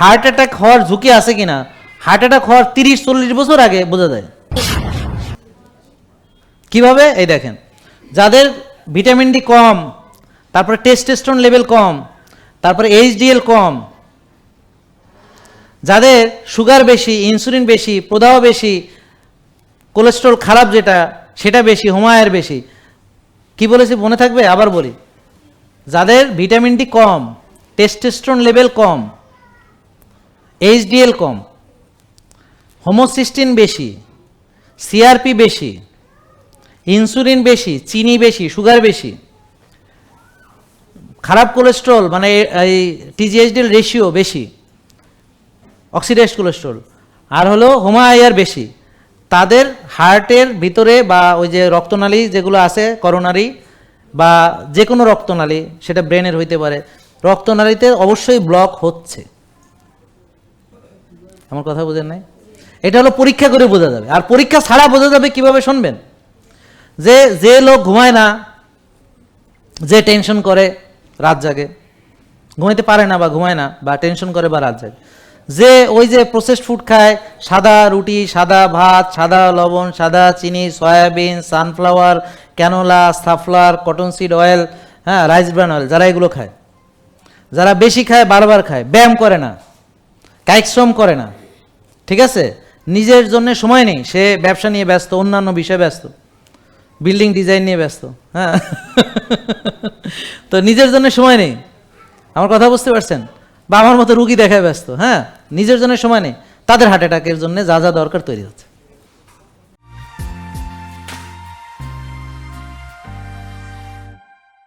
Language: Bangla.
হার্ট অ্যাটাক হওয়ার ঝুঁকি আছে কিনা? হার্ট অ্যাটাক হওয়ার তিরিশ, চল্লিশ বছর আগে বোঝা যায়। কীভাবে? এই দেখেন। যাদের ভিটামিন ডি কম, তারপরে টেস্টেস্টন লেভেল কম, তারপরে এইচডিএল কম, যাদের সুগার বেশি, ইনসুলিন বেশি, প্রদাহ বেশি, কোলেস্ট্রল খারাপ যেটা, সেটা বেশি হুমায়ের বেশি, কি বলেছি, মনে থাকবে? আবার বলি। যাদের ভিটামিন ডি কম, টেস্টেস্ট্রন লেভেল কম এইচডিএল কম হোমোসিস্টিন বেশি সিআরপি বেশি ইনসুলিন বেশি, চিনি বেশি সুগার বেশি। খারাপ কোলেস্ট্রল মানে এই টিজিএইচডিএল রেশিও বেশি অক্সিডাইজড কোলেস্ট্রল আর হলো হোমায়ার বেশি। তাদের হার্টের ভিতরে বা ওই যে রক্তনালী যেগুলো আছে, করোনারি বা যে কোনো রক্তনালী, সেটা ব্রেনের হইতে পারে, রক্তনালীতে অবশ্যই ব্লক হচ্ছে। আমার কথা বোঝেন নাই? এটা হলো পরীক্ষা করে বোঝা যাবে। আর পরীক্ষা ছাড়া বোঝা যাবে কীভাবে শুনবেন? যে যে লোক ঘুমায় না, যে টেনশন করে, রাত জাগে। ঘুমাইতে পারে না বা ঘুমায় না, বা টেনশন করে বা রাত জাগে। যে ওই যে প্রসেসড ফুড খায়, সাদা রুটি, সাদা ভাত, সাদা লবণ, সাদা চিনি, soybean sunflower canola safflower cotton seed oil হ্যাঁ রাইস ব্রান অয়েল যারা এগুলো খায়। যারা বেশি খায়, বারবার খায়, ব্যায়াম করে না। কায়িক শ্রম করে না। ঠিক আছে? নিজের জন্য সময় নেই। সে ব্যবসা নিয়ে ব্যস্ত, অন্যান্য বিষয়ে ব্যস্ত। বিল্ডিং ডিজাইন নিয়ে ব্যস্ত হ্যাঁ? তো নিজের জন্য সময় নেই। আমার কথা বুঝতে পারছেন? বা আমার মতো রুগী দেখায় ব্যস্ত হ্যাঁ? নিজের জন্য সময় নেই। তাদের হার্ট অ্যাটাকের জন্য যা যা দরকার তৈরি হচ্ছে।